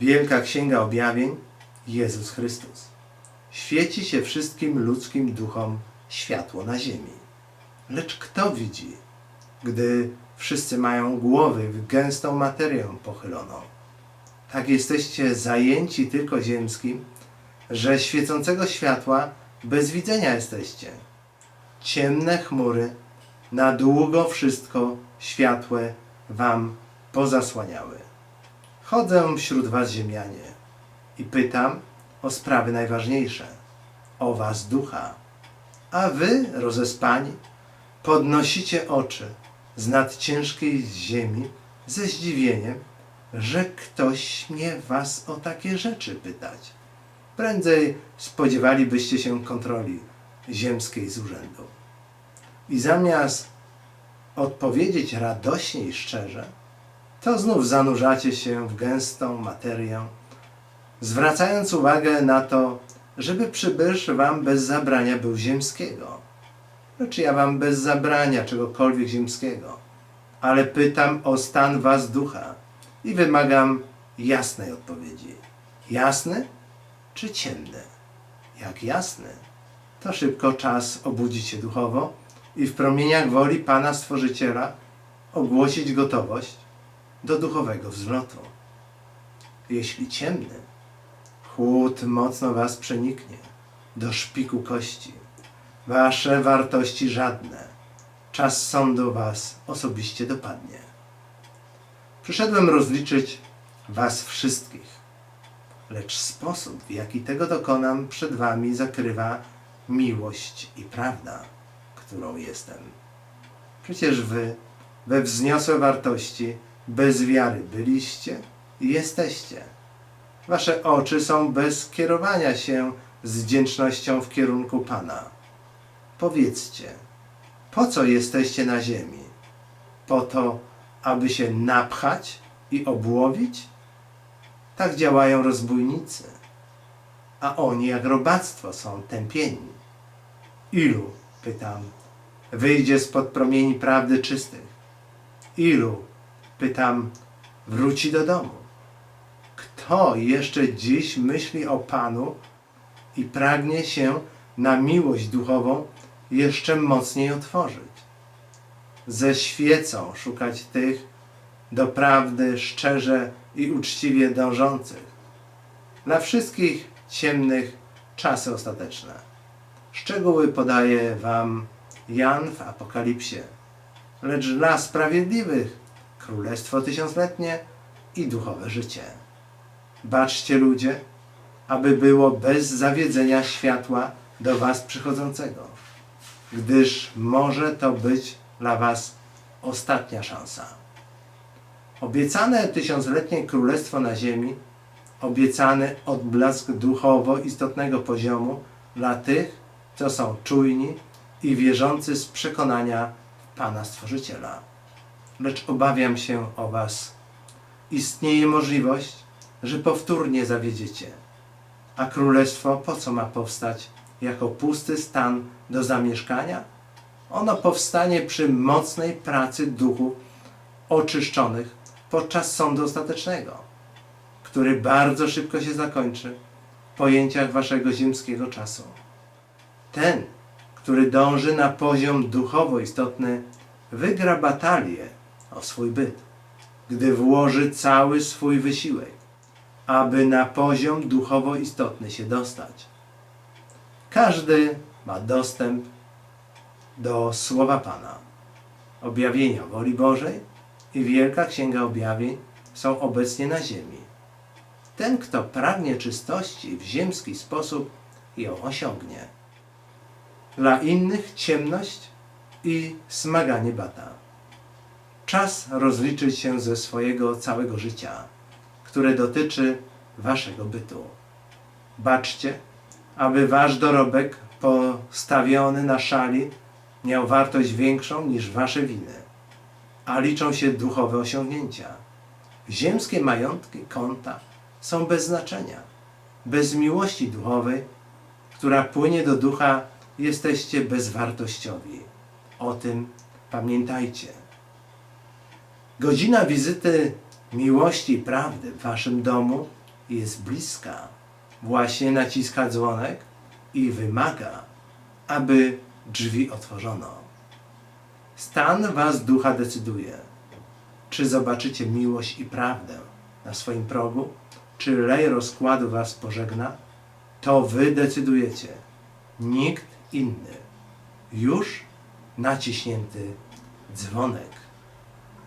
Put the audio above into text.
Wielka Księga Objawień Jezus Chrystus. Świeci się wszystkim ludzkim duchom światło na ziemi. Lecz kto widzi, gdy wszyscy mają głowy w gęstą materię pochyloną? Tak jesteście zajęci tylko ziemskim, że świecącego światła bez widzenia jesteście. Ciemne chmury na długo wszystko światłe wam pozasłaniały. Chodzę wśród was ziemianie i pytam o sprawy najważniejsze, o was ducha. A wy, rozespani, podnosicie oczy z nad ciężkiej ziemi ze zdziwieniem, że ktoś mnie was o takie rzeczy pytać. Prędzej spodziewalibyście się kontroli ziemskiej z urzędu. I zamiast odpowiedzieć radośnie i szczerze, to znów zanurzacie się w gęstą materię, zwracając uwagę na to, żeby przybysz wam bez zabrania był ziemskiego. Lecz ja wam bez zabrania czegokolwiek ziemskiego, ale pytam o stan was ducha i wymagam jasnej odpowiedzi. Jasny czy ciemny? Jak jasny, to szybko czas obudzić się duchowo i w promieniach woli Pana Stworzyciela ogłosić gotowość do duchowego wzlotu. Jeśli ciemny, chłód mocno was przeniknie do szpiku kości. Wasze wartości żadne. Czas sądu was osobiście dopadnie. Przyszedłem rozliczyć was wszystkich, lecz sposób, w jaki tego dokonam, przed wami zakrywa miłość i prawda, którą jestem. Przecież wy we wzniosłe wartości bez wiary byliście i jesteście. Wasze oczy są bez kierowania się z wdzięcznością w kierunku Pana. Powiedzcie, po co jesteście na ziemi? Po to, aby się napchać i obłowić? Tak działają rozbójnicy, a oni jak robactwo są tępieni. Ilu, pytam, wyjdzie spod promieni prawdy czystych? Ilu, pytam, wróci do domu? Kto jeszcze dziś myśli o Panu i pragnie się na miłość duchową jeszcze mocniej otworzyć? Ze świecą szukać tych do prawdy szczerze i uczciwie dążących. Dla wszystkich ciemnych czasy ostateczne. Szczegóły podaje Wam Jan w Apokalipsie. Lecz dla sprawiedliwych królestwo tysiącletnie i duchowe życie. Baczcie ludzie, aby było bez zawiedzenia światła do Was przychodzącego, gdyż może to być dla Was ostatnia szansa. Obiecane tysiącletnie królestwo na ziemi, obiecany odblask duchowo istotnego poziomu dla tych, co są czujni i wierzący z przekonania Pana Stworzyciela. Lecz obawiam się o Was. Istnieje możliwość, że powtórnie zawiedziecie. A królestwo po co ma powstać? Jako pusty stan do zamieszkania? Ono powstanie przy mocnej pracy duchów oczyszczonych podczas sądu ostatecznego, który bardzo szybko się zakończy w pojęciach waszego ziemskiego czasu. Ten, który dąży na poziom duchowo istotny, wygra batalię o swój byt, gdy włoży cały swój wysiłek, aby na poziom duchowo istotny się dostać. Każdy ma dostęp do Słowa Pana. Objawienia woli Bożej i Wielka Księga Objawień są obecnie na ziemi. Ten, kto pragnie czystości w ziemski sposób, ją osiągnie. Dla innych ciemność i smaganie bata. Czas rozliczyć się ze swojego całego życia, które dotyczy waszego bytu. Baczcie, aby wasz dorobek postawiony na szali miał wartość większą niż wasze winy, a liczą się duchowe osiągnięcia. Ziemskie majątki, konta są bez znaczenia. Bez miłości duchowej, która płynie do ducha, jesteście bezwartościowi. O tym pamiętajcie. Godzina wizyty miłości i prawdy w waszym domu jest bliska. Właśnie naciska dzwonek i wymaga, aby drzwi otworzono. Stan was ducha decyduje. Czy zobaczycie miłość i prawdę na swoim progu, czy lej rozkładu was pożegna, to wy decydujecie. Nikt inny. Już naciśnięty dzwonek.